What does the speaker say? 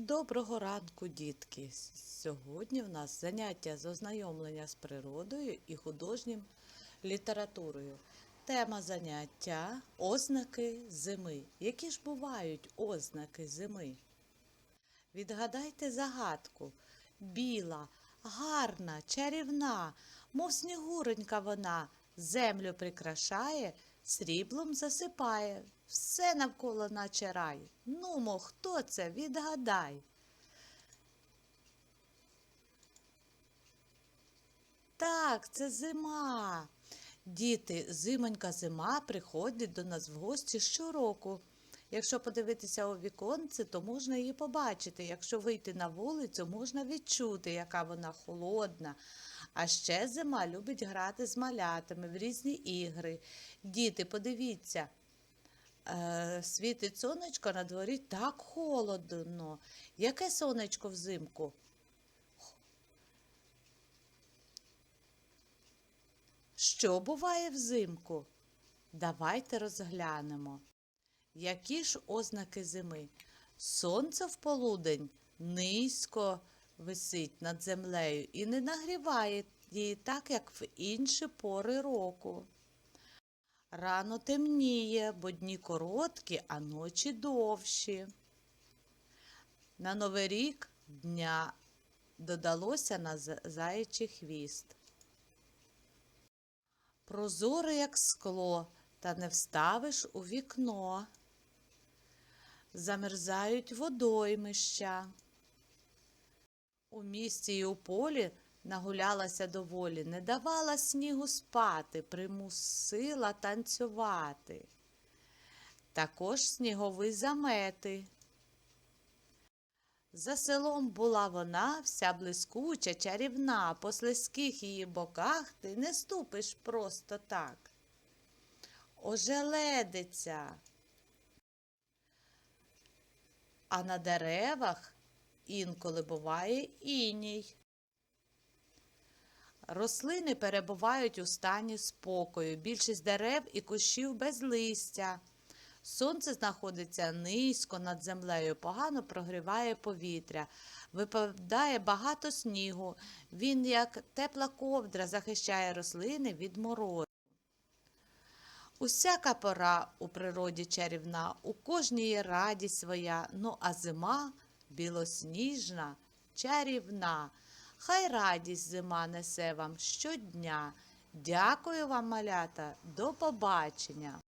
Доброго ранку, дітки! Сьогодні в нас заняття з ознайомлення з природою і художнім літературою. Тема заняття ознаки зими. Які ж бувають ознаки зими? Відгадайте загадку. Біла, гарна, чарівна, мов снігуренька вона, землю прикрашає, сріблом засипає, все навколо наче рай. Нумо, хто це? Відгадай. Так, це зима. Діти, зимонька зима приходить до нас в гості щороку. Якщо подивитися у віконце, то можна її побачити. Якщо вийти на вулицю, можна відчути, яка вона холодна. А ще зима любить грати з малятами в різні ігри. Діти, подивіться, е, світить сонечко на дворі так холодно. Яке сонечко взимку? Що буває взимку? Давайте розглянемо. Які ж ознаки зими? Сонце в полудень низько висить над землею і не нагріває її так, як в інші пори року. Рано темніє, бо дні короткі, а ночі довші. На Новий рік дня додалося на за- заячий хвіст. Прозоре, як скло, та не вставиш у вікно. Замерзають водоймища. У місті і у полі нагулялася доволі, не давала снігу спати, примусила танцювати. Також снігові замети. За селом була вона вся блискуча, чарівна, по слизьких її боках ти не ступиш просто так. Ожеледиця. А на деревах інколи буває іній. Рослини перебувають у стані спокою. Більшість дерев і кущів без листя. Сонце знаходиться низько над землею, погано прогріває повітря, випадає багато снігу. Він, як тепла ковдра, захищає рослини від морозу. Усяка пора у природі чарівна, у кожній є радість своя, ну а зима білосніжна, чарівна. Хай радість зима несе вам щодня. Дякую вам, малята, до побачення.